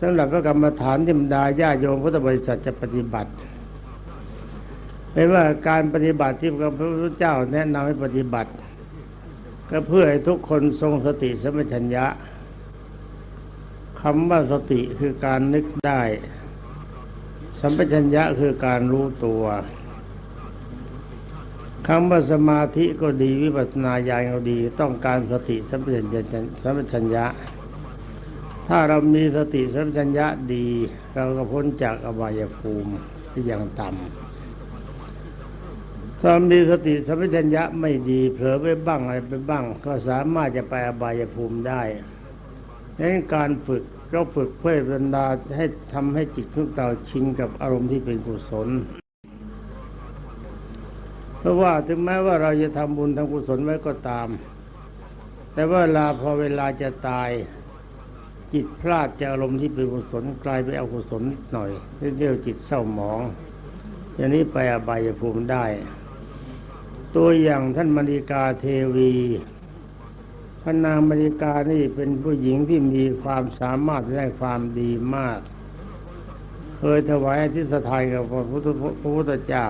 สำหรับพระกรรมฐานที่บรรดาญาโยมพุทธบริษัทจะปฏิบัติเป็นว่าการปฏิบัติที่พระพุทธเจ้าแนะนำให้ปฏิบัติ ก็เพื่อให้ทุกคนทรงสติสัมปชัญญะคำว่าสติคือการนึกได้ สัมปชัญญะคือการรู้ตัวคำว่าสมาธิก็ดีวิปัสสนาญาณก็ดี ต้องการสติสัมปชัญญะสัมปชัญญะ ถ้าเรามีสติสัมปชัญญะดี เราก็พ้นจากอบายภูมิที่อย่างต่ำถ้ามีสติสัมปชัญญะไม่ดีเผลอไปบ้างอะไรไปบ้าง ก็สามารถจะไปอบายภูมิได้ดังนั้นการฝึกก็ฝึกเพื่อบรรดาให้ทำให้จิตของเราชินกับอารมณ์ที่เป็นกุศล เพราะว่าถึงแม้ว่าเราจะทำบุญทำกุศลไว้ก็ตาม แต่ว่าเวลาพอเวลาจะตาย จิตพลาดจากอารมณ์ที่เป็นกุศลกลายไปอกุศลนิดหน่อยเรียกจิตเศร้าหมอง อย่างนี้ไปอบายภูมิได้ ตัวอย่างท่านมณีกาเทวีพระนางมณีกานี่เป็นผู้หญิงที่มีความสามารถและความดีมาก เคยถวายอธิษฐานกับพระพุทธพระพุทธเจ้า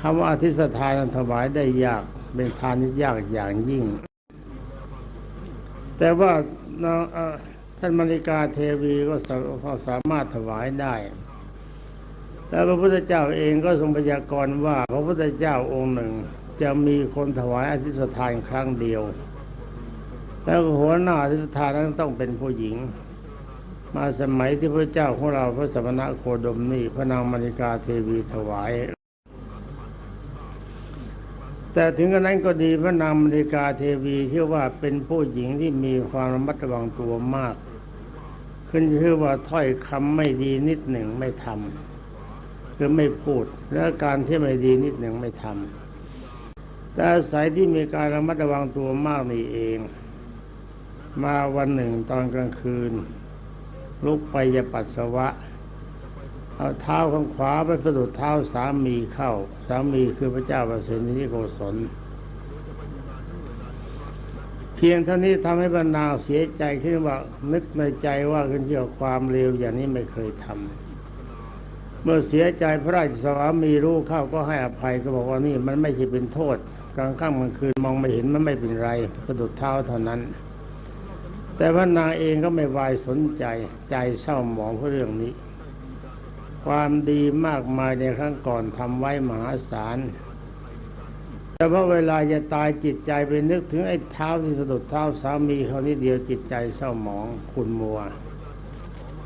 คำว่าอธิษฐานถวายได้ยากเป็นทานที่ยากอย่างยิ่ง แต่ว่า ท่านมณีกาเทวีก็สามารถถวายได้ แล้วพระพุทธเจ้าเองก็ทรงพยากรณ์ว่า พระพุทธเจ้าองค์หนึ่ง จะมีคนถวายอธิษฐานครั้งเดียว แล้วหัวหน้าอธิษฐานนั้นต้องเป็นผู้หญิง มาสมัยที่พระเจ้าของเราพระสมณะโคดมนี่พระนางมณีกาเทวีถวาย แต่ถึงกระนั้นก็ดีพระนางมณีกาเทวีเชื่อว่าเป็นผู้หญิงที่มีความระมัดระวังตัวมาก ขึ้นชื่อว่าถ้อยคำไม่ดีนิดหนึ่งไม่ทำคือไม่พูดและการที่ไม่ดีนิดหนึ่งไม่ทำแต่อาศัยที่มีการระมัดระวังตัวมากนี่เอง มาวันหนึ่งตอนกลางคืน ลุกไปจะปัสสาวะ เอาเท้าข้างขวาไปสะดุดเท้าสามีเข้า สามีคือพระเจ้าประสิทธิโกศล เพียงเท่านี้ทำให้บรรนางเสียใจขึ้นว่านึกในใจว่าขึ้นเกี่ยวความเร็วอย่างนี้ไม่เคยทำเมื่อเสียใจพระราชสวามีรู้เข้าก็ให้อภัยก็บอกว่านี่มันไม่ใช่เป็นโทษ กลางค่ำกลางคืนมองไม่เห็นมันไม่เป็นไรสะดุดเท้าเท่านั้น แต่พระนางเองก็ไม่วายสนใจใจเศร้าหมองเพราะเรื่องนี้ ความดีมากมายในครั้งก่อนทำไว้มหาศาลแต่พอเวลาจะตายจิตใจไปนึกถึงไอ้เท้าที่สะดุดเท้าสามีเขานิดเดียวจิตใจเศร้าหมองคุณมัว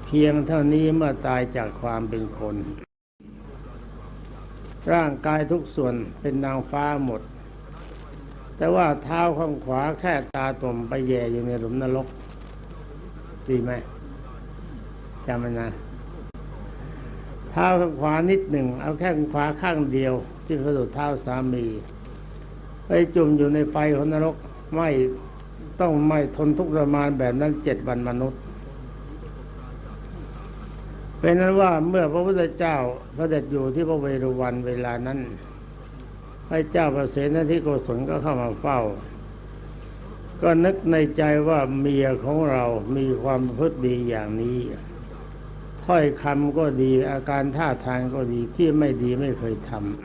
เพียงเท่านี้เมื่อตายจากความเป็นคน ร่างกายทุกส่วนเป็นนางฟ้าหมด แต่ว่าเท้าข้างขวาแค่ตาตุ่มไปแย่อยู่ในหลุมนรก ดีไหมจำมันนะ เท้าข้างขวานิดหนึ่ง เอาแค่ข้างขวาข้างเดียว ที่สะดุดเท้าสามี ไปจุ่มอยู่ในไฟของนรกไม่ต้องไม่ทนทุกข์ทรมานแบบนั้นเจ็ดวันมนุษย์ เป็นนั้นว่าเมื่อพระพุทธเจ้าพระเด็จอยู่ที่พระเวรุวันเวลานั้นพระเจ้าประเสนที่โกศลก็เข้ามาเฝ้า ก็นึกในใจว่าเมียของเรามีความพฤติดีอย่างนี้ ถ้อยคำก็ดีอาการท่าทางก็ดีที่ไม่ดีไม่เคยทำ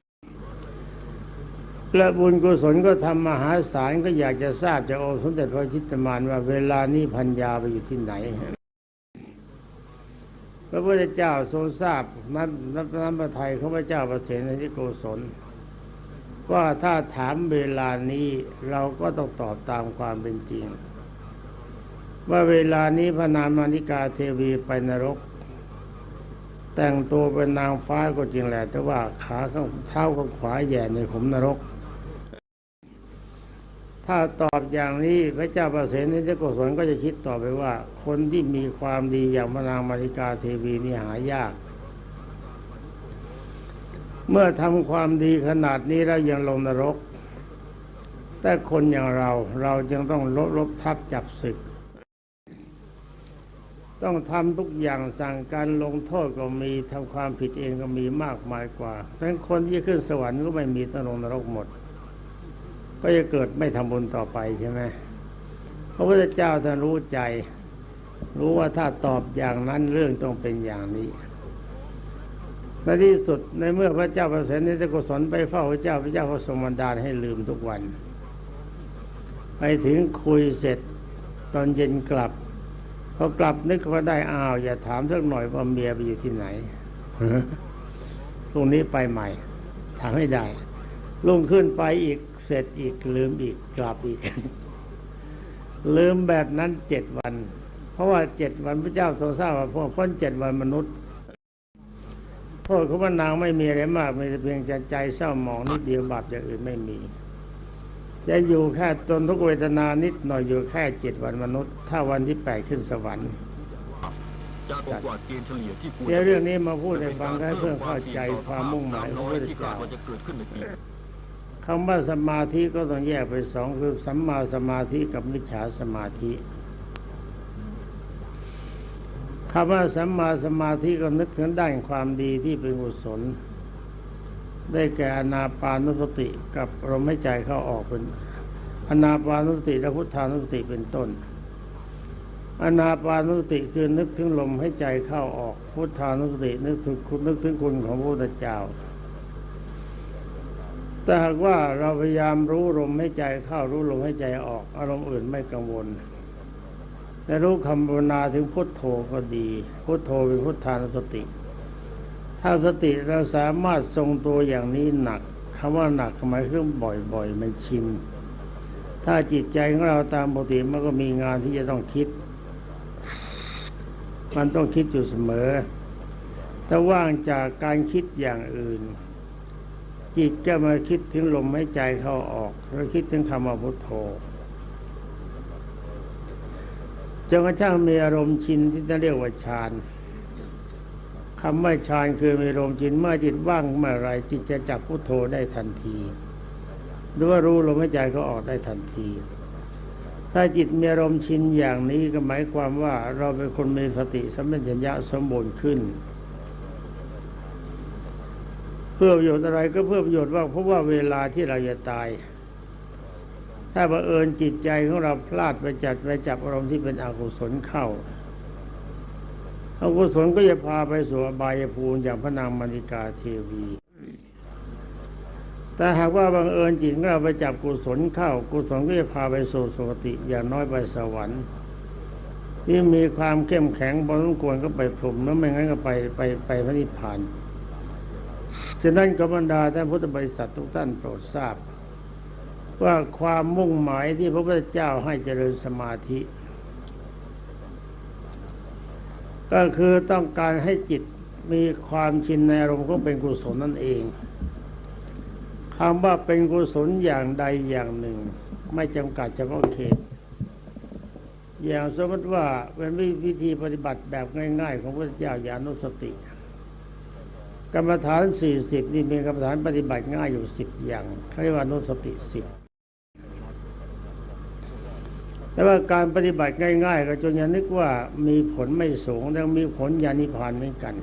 และบุญกุศลก็ทำมหาศาลก็อยากจะทราบจากองค์สมเด็จพระชิตมานว่าเวลานี้พัญญาไปอยู่ที่ไหน พระพุทธเจ้าทรงทราบนับนับน้ำพระทัยของพระเจ้าประเสนที่โกศล ว่าถ้าถามเวลานี้เราก็ต้องตอบตามความเป็นจริง ว่าเวลานี้พระนามมานิกาเทวีไปนรก แต่งตัวเป็นนางฟ้าก็จริงแหละแต่ว่าขาข้างเท้าข้างขวาแย่ในขุมนรก ถ้าตอบอย่างนี้พระเจ้าประเสนิทโกศลก็จะคิดต่อไปว่า คนที่มีความดีอย่างพระนางมาริกาเทวีนี่หายาก เมื่อทำความดีขนาดนี้แล้วยังลงนรก แต่คนอย่างเราเราจึงต้องลบลบทับจับศึก ต้องทำทุกอย่างสั่งการลงโทษก็มีทำความผิดเองก็มีมากมายกว่าเพราะฉะนั้นคนที่ขึ้นสวรรค์ก็ไม่มีต้องลงนรกหมด ก็จะเกิดไม่ทำบุญต่อไปใช่ไหมพระพุทธเจ้าท่านรู้ใจ รู้ว่าถ้าตอบอย่างนั้นเรื่องต้องเป็นอย่างนี้ในที่สุดในเมื่อพระเจ้าประเสริฐนิตกุศลไปเฝ้าพระเจ้าพระเจ้าก็ทรงบันดาลให้ลืมทุกวัน ไปถึงคุยเสร็จตอนเย็นกลับ พอกลับนึกว่าได้อ้าว อย่าถามสักหน่อยว่าเมียไปอยู่ที่ไหนพรุ่งนี้ไปใหม่ถามให้ได้ลุ่งขึ้นไปอีกเสร็จอีกลืมอีกกลับอีก ลืมแบบนั้นเจ็ดวัน เพราะว่าเจ็ดวันพระเจ้าทรงทราบว่าพอพ้นเจ็ดวันมนุษย์โทษของพระนางไม่มีอะไรมากมีแต่เพียงใจใจเศร้าหมองนิดเดียวบาปอย่างอื่นไม่มี จะอยู่แค่ตนทุกเวทนานิดหน่อยอยู่แค่เจ็ดวันมนุษย์ ถ้าวันที่แปดขึ้นสวรรค์จากกว่าเกณฑ์เฉลี่ยที่ควรเดี๋ยวเรื่องนี้มาพูดให้ฟังให้เพื่อเข้าใจความมุ่งหมายของพระพุทธที่คาเจ้าดว่าจะเกิดขึ้นในปีคำว่าสมาธิก็ต้องแยกเป็นสองคือสัมมาสมาธิกับมิจฉาสมาธิคำว่าสัมมาสมาธิก็นึกถึงด้านความดีที่เป็นกุศล ได้แก่อนาปานุสติกับลมหายใจเข้าออกเป็นอนาปานุสติและพุทธานุสติเป็นต้น อนาปานุสติคือนึกถึงลมให้ใจเข้าออก พุทธานุสตินึกถึงคุณนึกถึงคุณของพระพุทธเจ้า แต่หากว่าเราพยายามรู้ลมให้ใจเข้ารู้ลมให้ใจออก อารมณ์อื่นไม่กังวล แต่รู้คำภาวนาถึงพุทโธก็ดี พุทโธเป็นพุทธานุสติ ถ้าสติเราสามารถทรงตัวอย่างนี้หนักคำว่าหนักหมายถึงบ่อยๆ มันชินถ้าจิตใจของเราตามปกติมันก็มีงานที่จะต้องคิด มันต้องคิดอยู่เสมอ ถ้าว่างจากการคิดอย่างอื่น จิตก็มาคิดถึงลมหายใจเข้าออกแล้วคิดถึงคำว่าพุทโธจนกระทั่งมีอารมณ์ชินที่จะเรียกว่าฌาน คำว่าฌานคือมีอารมณ์ชินเมื่อจิตว่างเมื่อไรจิตจะจับพุทโธได้ทันที หรือว่ารู้ลมหายใจก็ออกได้ทันที ถ้าจิตมีอารมณ์ชินอย่างนี้ก็หมายความว่าเราเป็นคนมีสติสัมปชัญญะสมบูรณ์ขึ้น เพื่อประโยชน์อะไรก็เพื่อประโยชน์ว่าเพราะว่าเวลาที่เราจะตาย ถ้าบังเอิญจิตใจของเราพลาดไปจัดไปจับอารมณ์ที่เป็นอกุศลเข้า อกุศลก็จะพาไปสู่อบายภูมิอย่างพระนางมณิกาเทวี แต่หากว่าบังเอิญจิตของเราไปจับกุศลเข้า กุศลก็จะพาไปสู่สุคติอย่างน้อยไปสวรรค์ที่มีความเข้มแข็งพอสมควรก็ไปพรมแล้วไม่งั้นก็ไปไปไปพระนิพพานฉะนั้นกบรรดาท่านพุทธบริษัททุกท่านโปรดทราบ ว่าความมุ่งหมายที่พระพุทธเจ้าให้เจริญสมาธิ ก็คือต้องการให้จิตมีความชินในอารมณ์ก็เป็นกุศลนั่นเองคำว่าเป็นกุศลอย่างใดอย่างหนึ่ง ไม่จำกัดเฉพาะเขต อย่างสมมติว่าเป็นวิธีปฏิบัติแบบง่าย ๆ ของพระเจ้าญานุสติ กรรมฐานสี่สิบนี่มีกรรมฐานปฏิบัติง่ายอยู่สิบอย่างเขาเรียกว่านุสติสิบ แต่ว่าการปฏิบัติง่าย ๆ ก็จนอย่านึกว่ามีผลไม่สูงแต่มีผลญาณิพานเหมือนกัน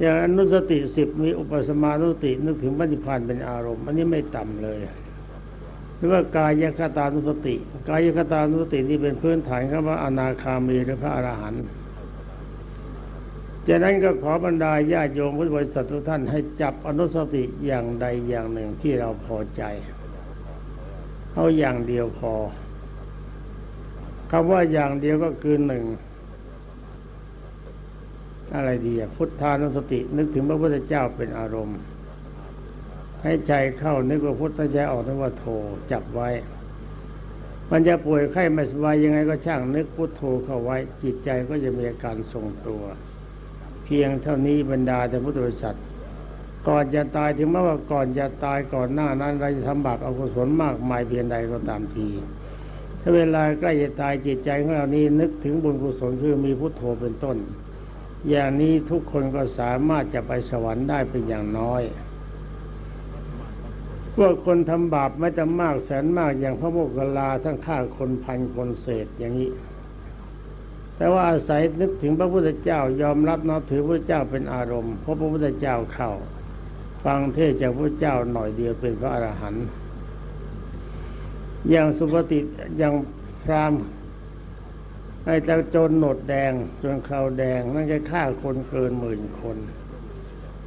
อย่างอนุสติสิบมีอุปสมานุสตินึกถึงปฏิพานเป็นอารมณ์อันนี้ไม่ต่ำเลยหรือว่ากายคตานุสติ กายคตานุสตินี่เป็นพื้นฐานคำว่าอนาคามีหรือพระอรหันต์จากนั้นก็ขอบรรดาญาติโยมพุทธบริษัททุกท่านให้จับอนุสติอย่างใดอย่างหนึ่งที่เราพอใจ เอาอย่างเดียวพอคำว่าอย่างเดียวก็คือหนึ่งอะไรดีพุทธานุสติ นึกถึงพระพุทธเจ้าเป็นอารมณ์ ให้ใจเข้านึกว่าพุทธใจออกนึกว่าโทจับไว้ มันจะป่วยไข้ไม่สบายยังไงก็ช่างนึกพุทโธเข้าไว้ จิตใจก็จะมีอาการทรงตัว เพียงเท่านี้บรรดาแต่พุทธบริษัท ก่อนจะตายถึงแม้ว่าก่อนจะตายก่อนหน้านั้นเราจะทำบาปอกุศลมากมายเพียงใดก็ตามที ถ้าเวลาใกล้จะตายจิตใจของเรานี้นึกถึงบุญกุศลคือมีพุทโธเป็นต้น อย่างนี้ทุกคนก็สามารถจะไปสวรรค์ได้เป็นอย่างน้อยพวกคนทำบาปไม่แต่มากแสนมากอย่างพระโมคคัลลาทั้งฆ่าคนพันคนเศษอย่างนี้ แต่ว่าอาศัยนึกถึงพระพุทธเจ้ายอมรับนับถือพระเจ้าเป็นอารมณ์เพราะพระพุทธเจ้าเข้า ฟังเทศจากพระเจ้าหน่อยเดียวเป็นพระอรหันต์อย่างสุปฏิอย่างพรามไอ้เจ้าโจรหนดแดงจนคราวแดงนั่นจะฆ่าคนเกินหมื่นคน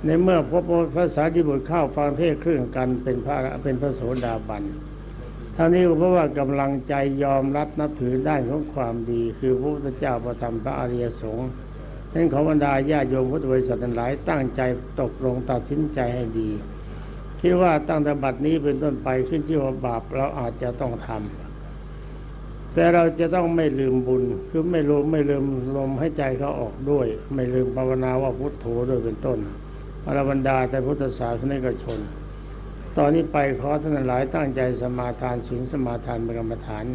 ในเมื่อพบภาษาที่บุตรเข้าฟังเทศเครื่องกันเป็นพระเป็นพระโสดาบันท่านี้ก็เพราะว่ากำลังใจยอมรับนับถือได้ของความดี คือพระพุทธเจ้าประธรรมพระอริยสงฆ์ นั้นขอบรรดาญาโยมพุทธบริษัททั้งหลายตั้งใจตกลงตัดสินใจให้ดี คิดว่าตั้งแต่บัดนี้เป็นต้นไปขึ้นที่ว่าบาปเราอาจจะต้องทำแต่เราจะต้องไม่ลืมบุญ คือไม่ลืมไม่ลืมลมให้ใจเขาออกด้วย ไม่ลืมภาวนาว่าพุทโธด้วยเป็นต้นอรบรรดาแต่พุทธศาสนิกชน ตอนนี้ไปขอท่านหลายตั้งใจสมาทานศีลสมาทานเป็นกรรมฐาน